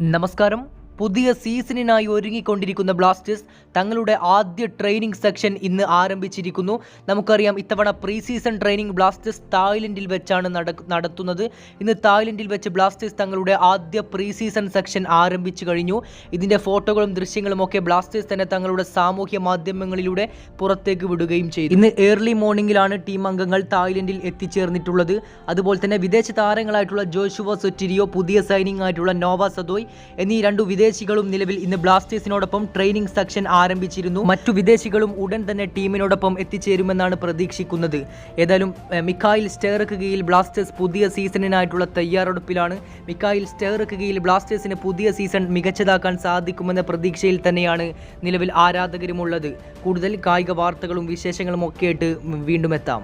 నమస్కారం. പുതിയ സീസണിനായി ഒരുങ്ങിക്കൊണ്ടിരിക്കുന്ന ബ്ലാസ്റ്റേഴ്സ് തങ്ങളുടെ ആദ്യ ട്രെയിനിങ് സെക്ഷൻ ഇന്ന് ആരംഭിച്ചിരിക്കുന്നു. നമുക്കറിയാം ഇത്തവണ പ്രീ സീസൺ ട്രെയിനിങ് ബ്ലാസ്റ്റേഴ്സ് തായ്ലൻഡിൽ വെച്ചാണ് നട- നടത്തുന്നത്. ഇന്ന് തായ്ലൻഡിൽ വെച്ച് ബ്ലാസ്റ്റേഴ്സ് തങ്ങളുടെ ആദ്യ പ്രീ സീസൺ സെക്ഷൻ ആരംഭിച്ചു കഴിഞ്ഞു. ഇതിന്റെ ഫോട്ടോകളും ദൃശ്യങ്ങളും ഒക്കെ ബ്ലാസ്റ്റേഴ്സ് തന്നെ തങ്ങളുടെ സാമൂഹ്യ മാധ്യമങ്ങളിലൂടെ പുറത്തേക്ക് വിടുകയും ചെയ്തു. ഇന്ന് ഏർലി മോർണിംഗിലാണ് ടീം അംഗങ്ങൾ തായ്ലൻഡിൽ എത്തിച്ചേർന്നിട്ടുള്ളത്. അതുപോലെ തന്നെ വിദേശ താരങ്ങളായിട്ടുള്ള ജോഷുവ സൊറ്റിരിയോ പുതിയ സൈനിങ് ആയിട്ടുള്ള നോവ സദോയ് എന്നീ രണ്ടു വിദേശികളും നിലവിൽ ഇന്ന് ബ്ലാസ്റ്റേഴ്സിനോടൊപ്പം ട്രെയിനിംഗ് സെക്ഷൻ ആരംഭിച്ചിരുന്നു. മറ്റു വിദേശികളും ഉടൻ തന്നെ ടീമിനോടൊപ്പം എത്തിച്ചേരുമെന്നാണ് പ്രതീക്ഷിക്കുന്നത്. ഏതായാലും മിക്കായിൽ സ്റ്റേർക്ക് കീഴിൽ ബ്ലാസ്റ്റേഴ്സ് പുതിയ സീസണിനായിട്ടുള്ള തയ്യാറെടുപ്പിലാണ്. മിക്കായിൽ സ്റ്റേർക്ക് കീഴിൽ ബ്ലാസ്റ്റേഴ്സിന് പുതിയ സീസൺ മികച്ചതാക്കാൻ സാധിക്കുമെന്ന പ്രതീക്ഷയിൽ തന്നെയാണ് നിലവിൽ ആരാധകരുമുള്ളത്. കൂടുതൽ കായിക വാർത്തകളും വിശേഷങ്ങളും ഒക്കെ ആയിട്ട് വീണ്ടും എത്താം.